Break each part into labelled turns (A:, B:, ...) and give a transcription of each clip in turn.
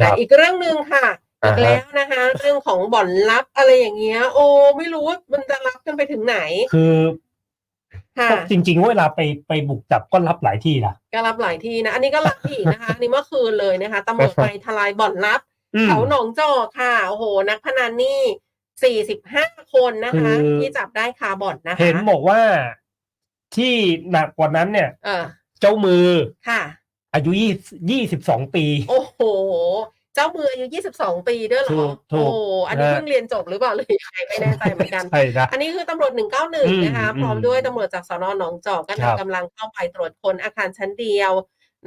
A: ครับ
B: อะอีกเรื่องหนึ่งค่ะ
A: อ่า
B: อีก
A: ฮะ
B: แล้วนะคะ เรื่องของบ่อนลับอะไรอย่างเงี้ย โอ้ไม่รู้ว่ามันจะลับกันไปถึงไหน
A: คือ
B: ค่ะ
A: จริงๆเวลาไปไปบุกจับก็รับหลายที่นะ
B: ก็รับหลายที่นะ อันนี้ก็รับอีกนะคะอันนี้เมื่อคืนเลยนะคะตำรวจไปทลายบ่อนลับ
A: อืม
B: แถวหนองจอกค่ะโอ้โห นักพนันนี่สี่สิบห้าคนนะคะ
A: คือ
B: ที่จับได้คาบ่อนนะคะ
A: เห็นบอกว่าที่หนักกว่านั้นเนี่ย
B: เออ
A: เจ้ามือ
B: ค่ะ
A: อายุยี่ยี่สิบสองปี
B: โอ้โห เจ้ามืออายุยี่สิบสองปีด้วยเหร
A: ถู
B: อก
A: ถู
B: โอ้
A: ก
B: โหอันนี้
A: นะ
B: เพิ่งเรียนจบหรือเปล่าหรือยังไงไม่แน่ใจเหมือนกัน
A: ใช่นะ
B: อันนี้คือตำรวจ191 นะคะ
A: อืม
B: พร้อมด้วยตำรวจจากสนหนองจอกก็
A: ครับ
B: นำกำลังเข้าไปตรวจค้นอาคารชั้นเดียว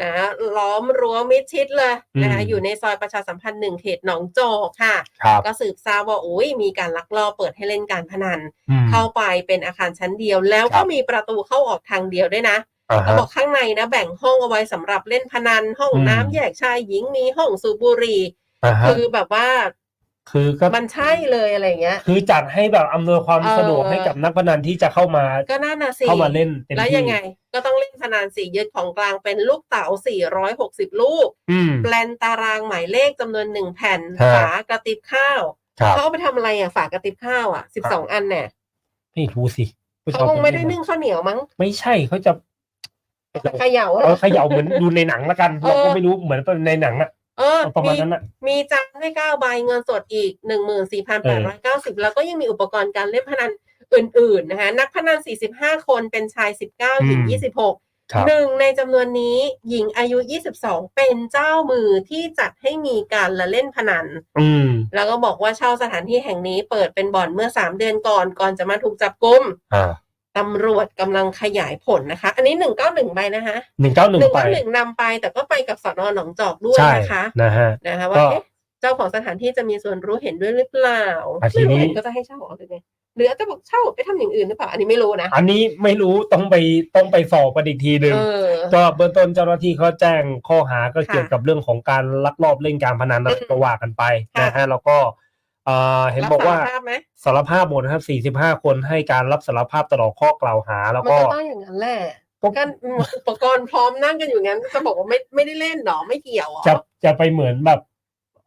B: นะล้อมรั้วมิดชิดเลยนะคะ
A: อืม
B: อยู่ในซอยประชาสัมพันธ์หนึ่งเขตหนองจอกค่ะ
A: ครับ
B: ก็สืบทราบว่าอุ้ยมีการลักลอบเปิดให้เล่นการพนัน
A: อืม
B: เข้าไปเป็นอาคารชั้นเดียว แล้ว
A: ครั
B: ก็
A: บ
B: มีประตูเข้าออกทางเดียวด้วยนะ
A: อ่า
B: แล้ว
A: ฮะ
B: บอกข้างในนะแบ่งห้องเอาไว้สำหรับเล่นพนันห้อง
A: อืม
B: น้ำแยกชายหญิงมีห้องสูบบุหรี่
A: อ่าฮะ
B: คือแบบว่า
A: คือก็
B: มันใช่เลยอะไรอย่างเงี้ย
A: คือจัดให้แบบอำนวยความ
B: เออ
A: สะดวกให้กับนักพนันที่จะเข้ามา
B: ก็น่าน่ะสิ
A: เข้ามาเล่นเต็ม
B: แล้ว
A: ที่
B: ยังไง ก็ต้องเล่นพนันสี่ยึดของกลางเป็นลูกเต๋า460ลูก
A: อืม
B: แปลนตารางหมายเลขจำนวนหนึ่งแผ่น
A: ฮะ
B: ฝากระติบข้าว
A: ครับ
B: เขาเอาไปทำอะไรอะฝากระติบข้าวอะ12อันเนี่ย
A: ไม่รู้สิ
B: เขาคงไม่ได้นึ่งข้าวเหนียวมั้ง
A: ไม่ใช่เขาจะ
B: เขย่า
A: เอ
B: เหร
A: อ
B: อ
A: เขย่าเหมือนดูในหนังละกัน
B: เออ
A: เราก็ไม่รู้เหมือนในหนังอะ
B: เออ
A: ประมาณ
B: มี
A: นั้นอะ
B: มีจังให้9ใบเงินสดอีก14,890แล้วก็ยังมีอุปกรณ์การเล่นพนันอื่นๆนะคะนักพนัน45คนเป็นชาย19หญิง26
A: ครับ
B: หนึ่งในจำนวนนี้หญิงอายุ22เป็นเจ้ามือที่จัดให้มีการละเล่นพนัน
A: อืม
B: แล้วก็บอกว่าเช่าสถานที่แห่งนี้เปิดเป็นบ่อนเมื่อ3เดือนก่อนก่อนจะมาถูกจับกุม
A: อ่า
B: ตำรวจกำลังขยายผลนะคะ อันนี้191ไปนะคะ
A: หนึ่งเก้าหนึ่งไป
B: 191นำไป แต่ก็ไปกับสอนอหนองจอกด้วย
A: ใช่
B: นะคะ
A: นะฮะ
B: นะคะว่า
A: ก็
B: เอ๊ะเจ้าของสถานที่จะมีส่วนรู้เห็นด้วยหรือเปล่า
A: อะที
B: ไม่
A: นี้
B: รู้เห็นก็จะให้เช่าออกหรือไงหรืออาจจะบอกเช่าไปทำอย่างอื่นหรือเปล่าอันนี้ไม่รู้นะ
A: อันนี้ไม่รู้ต้องไปต้องไปสอบกันอีกทีหนึ่ง
B: เออ
A: ก็เบื้องต้นเจ้าหน้าที่เขาแจ้งข้อหาก็
B: ค่ะ
A: เกี่ยวกับเรื่องของการลักลอบเล่นการพนันอะไร
B: อืม
A: ก็ว่ากันไป
B: ค่ะ
A: นะฮะแล้วก็เอ่อเห็น
B: รับ
A: บอกว่า
B: สรภาพไหม
A: สารภาพหมดนะครับ45คนให้การรับสารภาพตลอดข้อกล่าวหา แล้ว
B: มัน
A: ก็
B: ก็ต้องอย่างนั้นแหละ
A: ก็
B: กันอุปกรณ์พร้อมนั่งกันอยู่งั้นจะบอกว่าไม่ไม่ได้เล่นหรอไม่เกี่ยวหรอ
A: จะจะไปเหมือนแบบ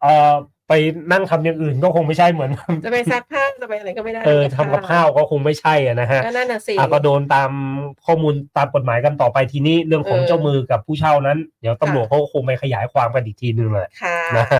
A: เอ่อไปนั่งทำอย่างอื่นก็คงไม่ใช่เหมือน
B: จะไปซักผ้าจะไปอะไรก็ไม่ได้
A: เออทำกับข้าวก็คงไม่ใช่อะนะฮะ
B: ก็นั่นน่ะสิ
A: อะก็โดนตามข้อมูลตามกฎหมายกันต่อไปทีนี้เรื่องของ
B: เออ
A: เจ้ามือกับผู้เช่านั้น เดี๋ยวตำรวจเขาก็คงไปขยายความกันอีกทีนึงเลย
B: ค่ะ
A: นะฮะ